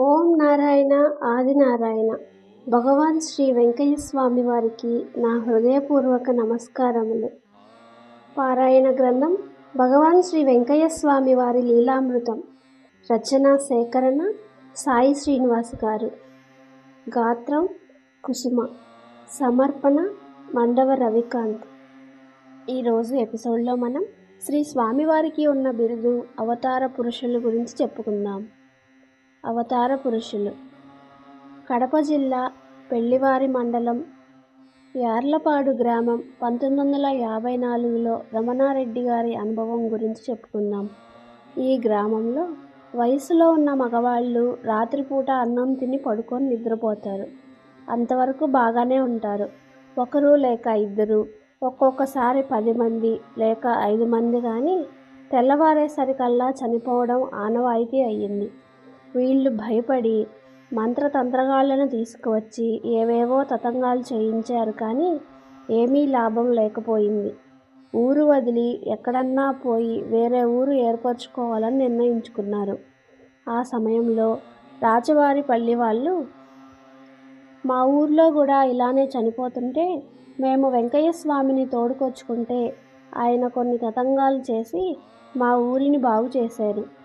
ఓం నారాయణ ఆదినారాయణ భగవాన్ శ్రీ వెంకయ్య స్వామి వారికి నా హృదయపూర్వక నమస్కారములు. పారాయణ గ్రంథం భగవాన్ శ్రీ వెంకయ్య స్వామి వారి లీలామృతం. రచన సేకరణ సాయి శ్రీనివాస్ గారు. గాత్రం కుసుమ. సమర్పణ మండవ రవికాంత్. ఈరోజు ఎపిసోడ్లో మనం శ్రీ స్వామివారికి ఉన్న బిరుదు అవతార పురుషుల గురించి చెప్పుకుందాం. అవతార పురుషులు. కడప జిల్లా పెళ్ళివారి మండలం యార్లపాడు గ్రామం పంతొమ్మిది వందల యాభై నాలుగులో రమణారెడ్డి గారి అనుభవం గురించి చెప్పుకుందాం. ఈ గ్రామంలో వయసులో ఉన్న మగవాళ్ళు రాత్రిపూట అన్నం తిని పడుకొని నిద్రపోతారు. అంతవరకు బాగానే ఉంటారు. ఒకరు లేక ఇద్దరు ఒక్కొక్కసారి పది మంది లేక ఐదు మంది కానీ తెల్లవారేసరికల్లా చనిపోవడం ఆనవాయితీ అయ్యింది. వీళ్ళు భయపడి మంత్రతంత్రగాళ్ళను తీసుకువచ్చి ఏవేవో తతంగాలు చేయించారు కానీ ఏమీ లాభం లేకపోయింది. ఊరు వదిలి ఎక్కడన్నా పోయి వేరే ఊరు ఏర్పరచుకోవాలని నిర్ణయించుకున్నారు. ఆ సమయంలో రాజవారి పల్లి వాళ్ళు మా ఊర్లో కూడా ఇలానే చనిపోతుంటే మేము వెంకయ్య స్వామిని తోడుకొచ్చుకుంటే ఆయన కొన్ని తతంగాలు చేసి మా ఊరిని బాగు చేశారు.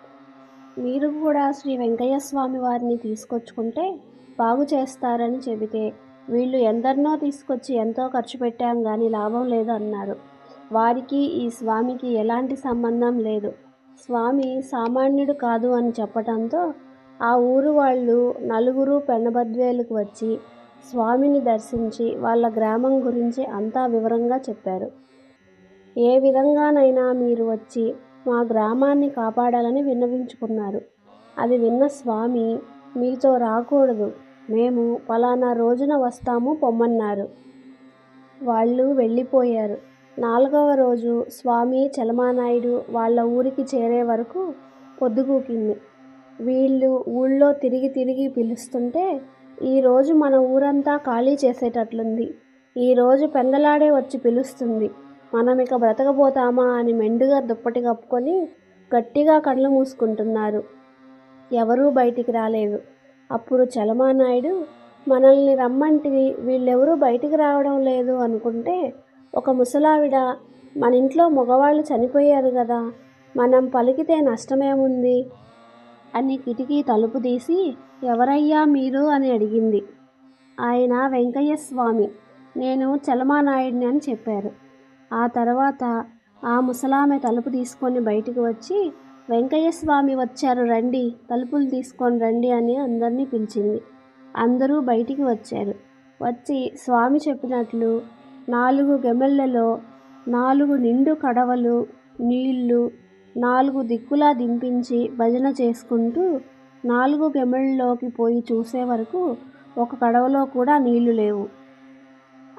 మీరు కూడా శ్రీ వెంకయ్య స్వామి వారిని తీసుకొచ్చుకుంటే బాగు చేస్తారని చెబితే వీళ్ళు ఎందరినో తీసుకొచ్చి ఎంతో ఖర్చు పెట్టాం కానీ లాభం లేదు అన్నారు. వారికి ఈ స్వామికి ఎలాంటి సంబంధం లేదు. స్వామి సామాన్యుడు కాదు అని చెప్పటంతో ఆ ఊరు వాళ్ళు నలుగురు పెన్నబద్వేలుకు వచ్చి స్వామిని దర్శించి వాళ్ళ గ్రామం గురించి అంతా వివరంగా చెప్పారు. ఏ విధంగానైనా మీరు వచ్చి మా గ్రామాన్ని కాపాడాలని విన్నవించుకున్నారు. అది విన్న స్వామి మీతో రాకూడదు. మేము పలానా రోజున వస్తాము పొమ్మన్నారు. వాళ్ళు వెళ్ళిపోయారు. నాలుగవ రోజు స్వామి చలమానాయుడు వాళ్ళ ఊరికి చేరే వరకు పొద్దుగూకింది వీళ్ళు ఊళ్ళో తిరిగి తిరిగి పిలుస్తుంటే ఈరోజు మన ఊరంతా ఖాళీ చేసేటట్లుంది. ఈరోజు పెందలాడే వచ్చి పిలుస్తుంది. మనం ఇక బ్రతకపోతామా అని మెండుగా దుప్పటి కప్పుకొని గట్టిగా కళ్ళు మూసుకుంటున్నారు. ఎవరూ బయటికి రాలేదు. అప్పుడు చలమానాయుడు మనల్ని రమ్మంటివి వీళ్ళెవరూ బయటికి రావడం లేదు అనుకుంటే ఒక ముసలావిడ మన ఇంట్లో మగవాళ్ళు చనిపోయారు కదా మనం పలికితే నష్టమేముంది అని కిటికీ తలుపు తీసి ఎవరయ్యా మీరు అని అడిగింది. ఆయన వెంకయ్య స్వామి నేను చలమానాయుడిని అని చెప్పారు. ఆ తర్వాత ఆ ముసలామె తలుపు తీసుకొని బయటికి వచ్చి వెంకయ్య స్వామి వచ్చారు రండి తలుపులు తీసుకొని రండి అని అందరినీ పిలిచింది. అందరూ బయటికి వచ్చారు. వచ్చి స్వామి చెప్పినట్లు నాలుగు గెమెళ్ళలో నాలుగు నిండు కడవలు నీళ్ళు నాలుగు దిక్కులా దింపించి భజన చేసుకుంటూ నాలుగు గెమెళ్ళలోకి పోయి చూసే వరకు ఒక కడవలో కూడా నీళ్ళు లేవు.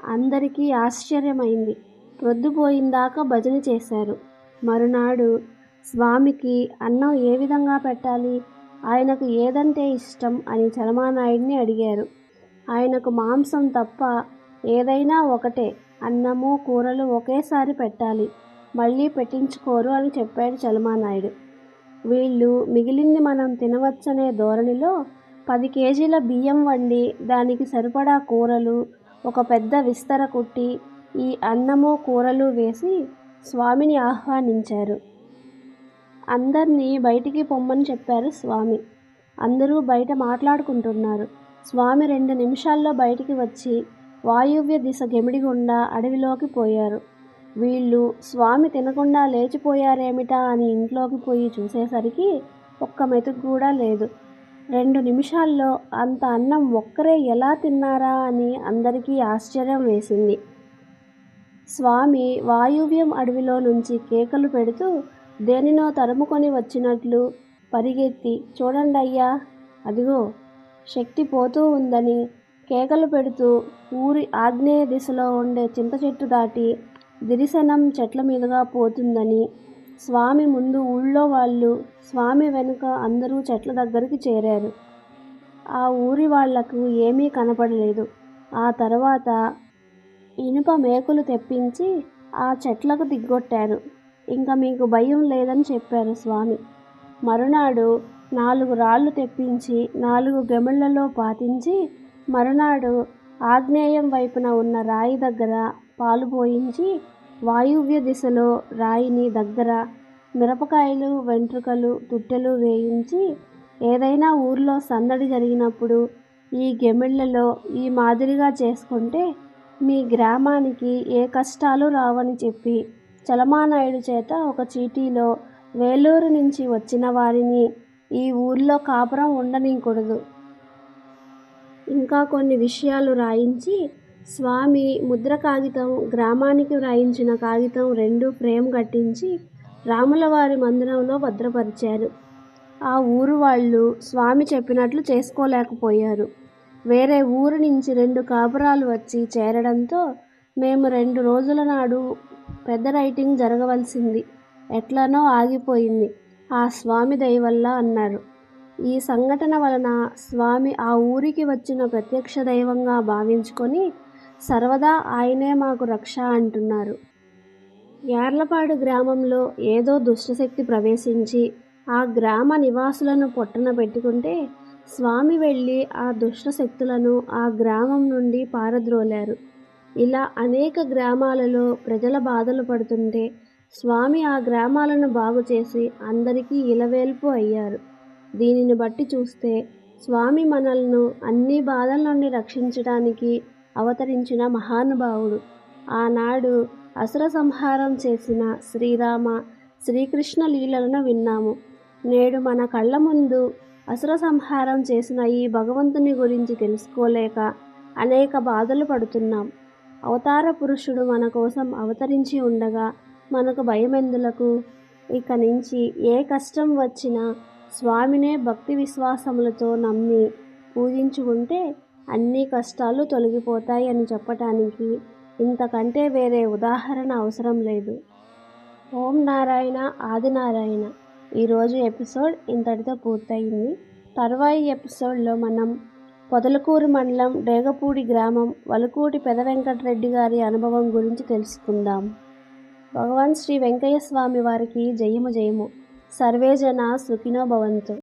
అందరికీ ఆశ్చర్యమైంది. ప్రొద్దుపోయిందాకా భజన చేశారు. మరునాడు స్వామికి అన్నం ఏ విధంగా పెట్టాలి? ఆయనకు ఏదంటే ఇష్టం అని చలమానాయుడిని అడిగారు. ఆయనకు మాంసం తప్ప ఏదైనా ఒకటే అన్నము కూరలు ఒకేసారి పెట్టాలి. మళ్ళీ పెట్టించుకోరు అని చెప్పాడు చలమానాయుడు. వీళ్ళు మిగిలింది మనం తినవచ్చనే ధోరణిలో పది కేజీల బియ్యం వండి దానికి సరిపడా కూరలు ఒక పెద్ద విస్తర కుట్టి ఈ అన్నము కూరలు వేసి స్వామిని ఆహ్వానించారు. అందరినీ బయటికి పొమ్మని చెప్పారు స్వామి. అందరూ బయట మాట్లాడుకుంటున్నారు. స్వామి రెండు నిమిషాల్లో బయటికి వచ్చి వాయువ్య దిశ గెమిడిగుండా అడవిలోకి పోయారు. వీళ్ళు స్వామి తినకుండా లేచిపోయారేమిటా? అని ఇంట్లోకి పోయి చూసేసరికి ఒక్క మెతుకు కూడా లేదు. రెండు నిమిషాల్లో అంత అన్నం ఒక్కరే ఎలా తిన్నారా అని అందరికీ ఆశ్చర్యం వేసింది. స్వామి వాయువ్యం అడవిలో నుంచి కేకలు పెడుతూ దేనినో తరుముకొని వచ్చినట్లు పరిగెత్తి చూడండి అయ్యా. అదిగో శక్తి పోతూ ఉందని కేకలు పెడుతూ ఊరి ఆగ్నేయ దిశలో ఉండే చింత చెట్టు దాటి దిరిశనం చెట్ల మీదుగా పోతుందని స్వామి ముందు ఊళ్ళో వాళ్ళు స్వామి వెనుక అందరూ చెట్ల దగ్గరికి చేరారు. ఆ ఊరి వాళ్ళకు ఏమీ కనపడలేదు. ఆ తర్వాత ఇనుప మేకులు తెప్పించి ఆ చెట్లకు దిగ్గొట్టారు. ఇంకా మీకు భయం లేదని చెప్పారు స్వామి. మరునాడు నాలుగు రాళ్ళు తెప్పించి నాలుగు గెముళ్ళలో పాతించి మరునాడు ఆగ్నేయం వైపున ఉన్న రాయి దగ్గర పాలు పోయించి వాయువ్య దిశలో రాయిని దగ్గర మిరపకాయలు వెంట్రుకలు తుట్టెలు వేయించి ఏదైనా ఊర్లో సందడి జరిగినప్పుడు ఈ గెమిళ్ళలో ఈ మాదిరిగా చేసుకుంటే మీ గ్రామానికి ఏ కష్టాలు రావని చెప్పి చలమానాయుడు చేత ఒక చీటీలో వేలూరు నుంచి వచ్చిన వారిని ఈ ఊర్లో కాపురం ఉండనికూడదు ఇంకా కొన్ని విషయాలు రాయించి స్వామి ముద్ర కాగితం గ్రామానికి వ్రాయించిన కాగితం రెండు ఫ్రేమ్ కట్టించి రాములవారి మందిరంలో భద్రపరిచారు. ఆ ఊరు వాళ్ళు స్వామి చెప్పినట్లు చేసుకోలేకపోయారు. వేరే ఊరు నుంచి రెండు కాపురాలు వచ్చి చేరడంతో మేము రెండు రోజుల నాడు పెద్ద రైటింగ్ జరగవలసింది. ఎట్లనో ఆగిపోయింది. ఆ స్వామి దయవల్ల అన్నారు. ఈ సంఘటన వలన స్వామి ఆ ఊరికి వచ్చిన ప్రత్యక్ష దైవంగా భావించుకొని సర్వదా ఆయనే మాకు రక్ష అంటున్నారు. యార్లపాడు గ్రామంలో ఏదో దుష్టశక్తి ప్రవేశించి ఆ గ్రామ నివాసులను పొట్టన పెట్టుకుంటే స్వామి వెళ్ళి ఆ దుష్ట శక్తులను ఆ గ్రామం నుండి పారద్రోలారు. ఇలా అనేక గ్రామాలలో ప్రజల బాధలు పడుతుంటే స్వామి ఆ గ్రామాలను బాగు చేసి అందరికీ ఇలవేల్పు అయ్యారు. దీనిని బట్టి చూస్తే స్వామి మనల్ని అన్ని బాధల నుండి రక్షించడానికి అవతరించిన మహానుభావుడు. ఆనాడు అసుర సంహారం చేసిన శ్రీరామ శ్రీకృష్ణ లీలలను విన్నాము. నేడు మన కళ్ళ ముందు అసుర సంహారం చేసిన ఈ భగవంతుని గురించి తెలుసుకోలేక అనేక బాధలు పడుతున్నాం. అవతార పురుషుడు మన కోసం అవతరించి ఉండగా మనకు భయమెందులకు? ఇక నుంచి ఏ కష్టం వచ్చినా స్వామినే భక్తి విశ్వాసములతో నమ్మి పూజించుకుంటే అన్ని కష్టాలు తొలగిపోతాయి అని చెప్పటానికి ఇంతకంటే వేరే ఉదాహరణ అవసరం లేదు. ఓం నారాయణ ఆదినారాయణ. ఈరోజు ఎపిసోడ్ ఇంతటితో పూర్తయింది. తర్వాయి ఎపిసోడ్లో మనం పొదలకూరు మండలం డేగపూడి గ్రామం వలుకూటి పెద వెంకటరెడ్డి గారి అనుభవం గురించి తెలుసుకుందాం. భగవాన్ శ్రీ వెంకయ్య స్వామి వారికి జయము జయము. సర్వేజన సుఖినో భవంతు.